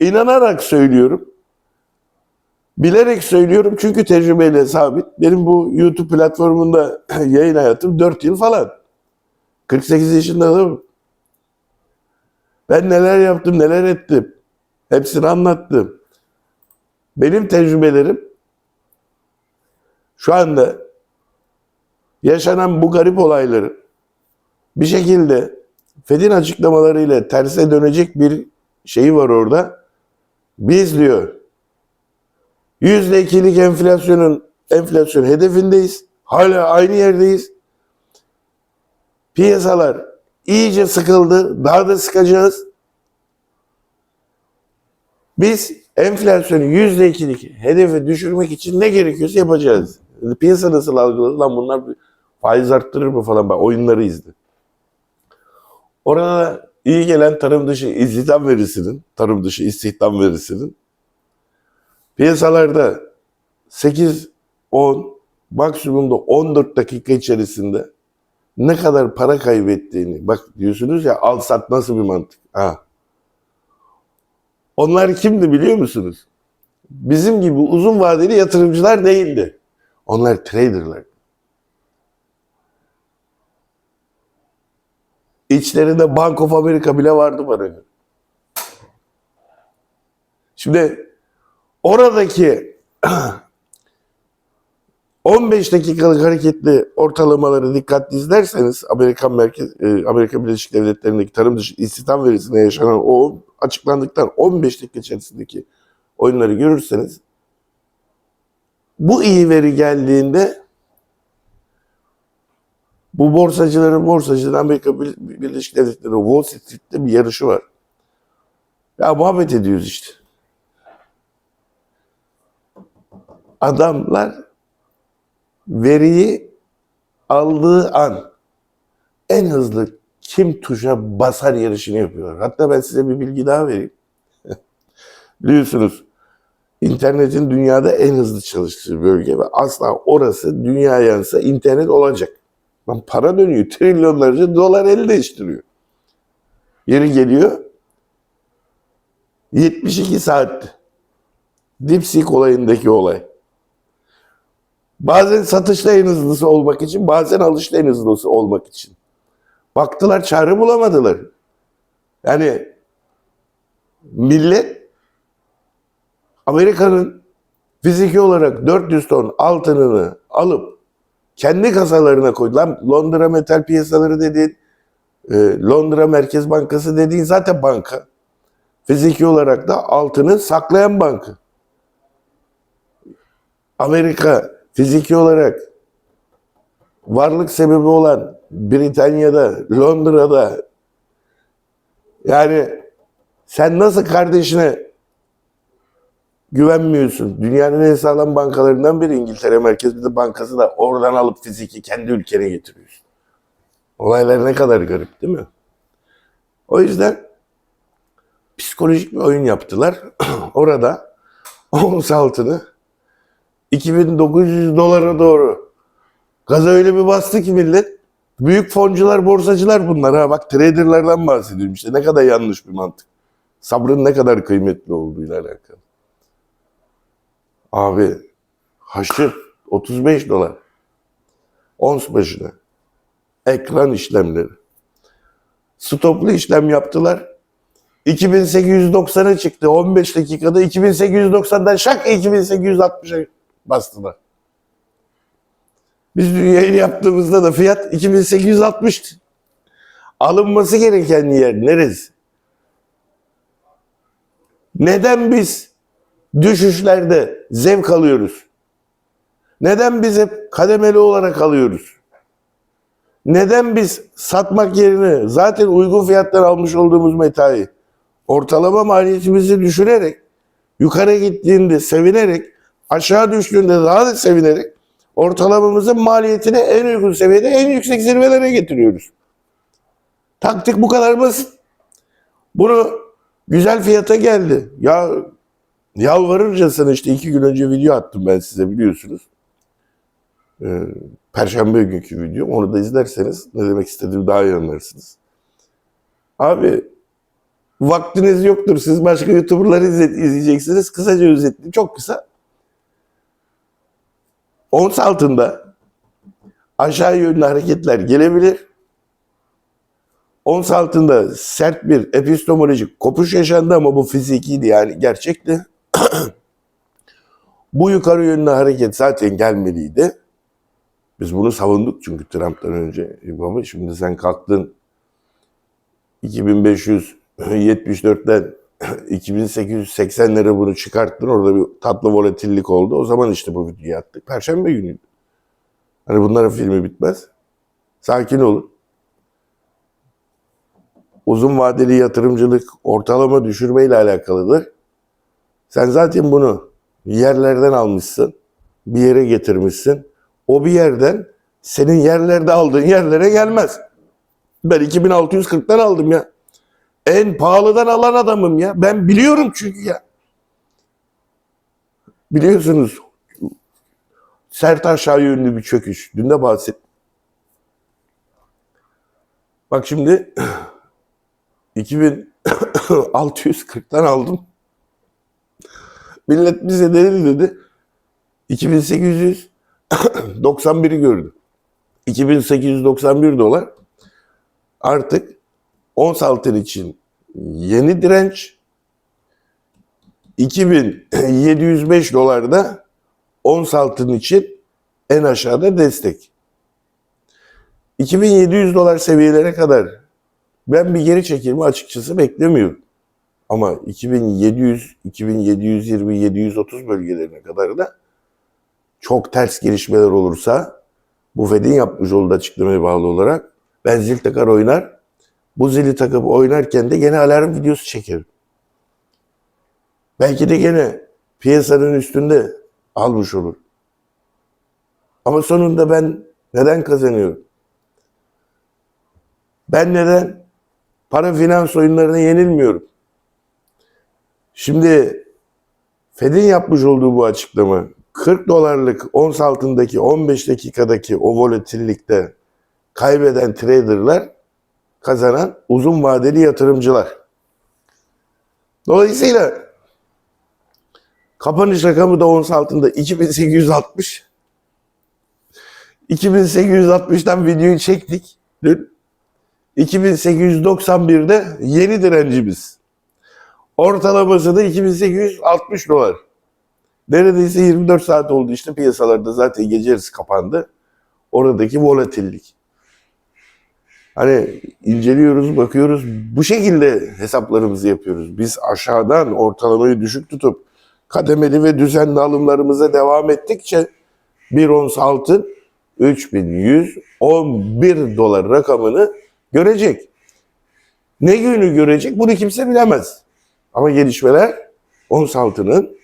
İnanarak söylüyorum. Bilerek söylüyorum çünkü tecrübeyle sabit. Benim bu YouTube platformunda yayın hayatım 4 yıl falan. 48 yaşında adamım. Ben neler yaptım, neler ettim. Hepsini anlattım. Benim tecrübelerim şu anda yaşanan bu garip olayları bir şekilde Fed'in açıklamalarıyla terse dönecek bir şeyi var orada. Biz diyor yüzde ikilik enflasyonun enflasyon hedefindeyiz. Hala aynı yerdeyiz. Piyasalar iyice sıkıldı. Daha da sıkacağız. Biz enflasyonu yüzde ikilik hedefe düşürmek için ne gerekiyorsa yapacağız. Piyasa nasıl algıladı? Lan bunlar faiz arttırır mı falan. Bak oyunları izle. Orada iyi gelen tarım dışı istihdam verisinin, tarım dışı istihdam verisinin piyasalarda 8, 10, maksimumda 14 dakika içerisinde ne kadar para kaybettiğini bak diyorsunuz ya al sat nasıl bir mantık. Ha. Onlar kimdi biliyor musunuz? Bizim gibi uzun vadeli yatırımcılar değildi. Onlar traderlar. İçlerinde Bank of America bile vardı bana. Şimdi oradaki 15 dakikalık hareketli ortalamaları dikkatli izlerseniz Amerikan Merkez e, Amerika Birleşik Devletleri'ndeki tarım dışı istihdam verisinde yaşanan o açıklandıktan 15 dakika içerisindeki oyunları görürseniz bu iyi veri geldiğinde bu borsacıların borsacıların Amerika Bir- Birleşik Devletleri Wall Street'te bir yarışı var. Ya muhabbet ediyoruz işte. Adamlar veriyi aldığı an en hızlı kim tuşa basar yarışını yapıyorlar. Hatta ben size bir bilgi daha vereyim. Biliyorsunuz internetin dünyada en hızlı çalıştığı bölge ve asla orası dünya yansa internet olacak. Lan para dönüyor. Trilyonlarca dolar el değiştiriyor. Yeri geliyor 72 saat DeepSeek olayındaki olay. Bazen satışta en hızlısı olmak için, bazen alışta en hızlısı olmak için. Baktılar çare bulamadılar. Yani millet Amerika'nın fiziki olarak 400 ton altınını alıp kendi kasalarına koydu. Lan Londra Metal Piyasaları dediğin, e, Londra Merkez Bankası dediğin zaten banka. Fiziki olarak da altını saklayan banka. Amerika fiziki olarak varlık sebebi olan Britanya'da, Londra'da yani sen nasıl kardeşine güvenmiyorsun? Dünyanın en sağlam bankalarından biri İngiltere Merkez Bankası da oradan alıp fiziki kendi ülkene getiriyorsun. Olaylar ne kadar garip değil mi? O yüzden psikolojik bir oyun yaptılar. Orada ons altını 2900 dolara doğru gaza öyle bir bastı ki millet. Büyük foncular, borsacılar bunlar ha. Bak traderlardan bahsediyorum işte. Ne kadar yanlış bir mantık. Sabrın ne kadar kıymetli olduğuyla alakalı. Abi haşır 35 dolar. Ons başına. Ekran işlemleri. Stoplu işlem yaptılar. 2890'a çıktı 15 dakikada. 2890'dan şak 2860'a bastılar. Biz yayın yaptığımızda da fiyat 2860'tı. Alınması gereken yer neresi? Neden biz düşüşlerde zevk alıyoruz? Neden biz hep kademeli olarak alıyoruz? Neden biz satmak yerine zaten uygun fiyattan almış olduğumuz metayı ortalama maliyetimizi düşürerek yukarı gittiğinde sevinerek aşağı düştüğünde daha da sevinerek ortalamamızın maliyetini en uygun seviyede en yüksek zirvelere getiriyoruz. Taktik bu kadar basit. Bunu güzel fiyata geldi. Ya yalvarırcasına işte iki gün önce video attım ben size biliyorsunuz. Ee, Perşembe günkü video. Onu da izlerseniz ne demek istediğimi daha iyi anlarsınız. Abi vaktiniz yoktur. Siz başka YouTuber'ları izle- izleyeceksiniz. Kısaca özetli, çok kısa. Ons altında aşağı yönlü hareketler gelebilir. Ons altında sert bir epistemolojik kopuş yaşandı ama bu fizikiydi yani gerçekti. Bu yukarı yönlü hareket zaten gelmeliydi. Biz bunu savunduk çünkü Trump'tan önce. Ama şimdi sen kalktın 2574'ten 2880'lere bunu çıkarttın. Orada bir tatlı volatillik oldu. O zaman işte bu videoyu attık. Perşembe günüydü. Hani bunların filmi bitmez. Sakin olun. Uzun vadeli yatırımcılık ortalama düşürme ile alakalıdır. Sen zaten bunu yerlerden almışsın. Bir yere getirmişsin. O bir yerden senin yerlerde aldığın yerlere gelmez. Ben 2640'tan aldım ya. En pahalıdan alan adamım ya. Ben biliyorum çünkü ya. Biliyorsunuz sert aşağı yönlü bir çöküş. Dün de bahsettim. Bak şimdi 2640'tan aldım. Millet bize dedi dedi. 2891'i gördü. 2891 dolar artık ons altın için yeni direnç 2705 dolarda ons altın için en aşağıda destek. 2700 dolar seviyelere kadar ben bir geri çekilme açıkçası beklemiyorum. Ama 2700, 2720, 730 bölgelerine kadar da çok ters gelişmeler olursa bu Fed'in yapmış olduğu açıklamaya bağlı olarak ben zil takar oynar. Bu zili takıp oynarken de gene alarm videosu çekerim. Belki de gene piyasanın üstünde almış olur. Ama sonunda ben neden kazanıyorum? Ben neden para finans oyunlarına yenilmiyorum? Şimdi Fed'in yapmış olduğu bu açıklama 40 dolarlık ons altındaki 15 dakikadaki o volatillikte kaybeden traderlar kazanan uzun vadeli yatırımcılar. Dolayısıyla kapanış rakamı da ons altında 2860. 2860'dan videoyu çektik dün. 2891'de yeni direncimiz. Ortalaması da 2860 dolar. Neredeyse 24 saat oldu işte piyasalarda zaten gece yarısı kapandı. Oradaki volatillik. Hani inceliyoruz, bakıyoruz. Bu şekilde hesaplarımızı yapıyoruz. Biz aşağıdan ortalamayı düşük tutup kademeli ve düzenli alımlarımıza devam ettikçe bir ons altın 3111 dolar rakamını görecek. Ne günü görecek bunu kimse bilemez. Ama gelişmeler ons altının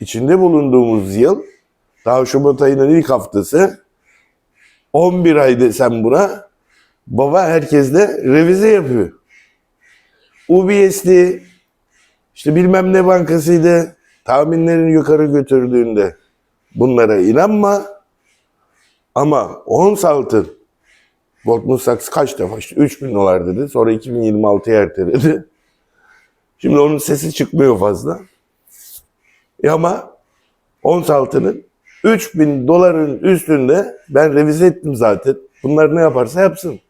içinde bulunduğumuz yıl daha Şubat ayının ilk haftası 11 ay desem buna baba herkes de revize yapıyor. UBS'li işte bilmem ne bankasıydı tahminlerini yukarı götürdüğünde bunlara inanma ama ons altın Goldman Sachs kaç defa işte 3000 dolar dedi sonra 2026'ya erteledi. Şimdi onun sesi çıkmıyor fazla. E ama ons altının 3000 doların üstünde ben revize ettim zaten. Bunlar ne yaparsa yapsın.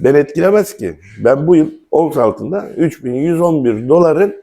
Ben etkilemez ki. Ben bu yıl ons altında 3111 doların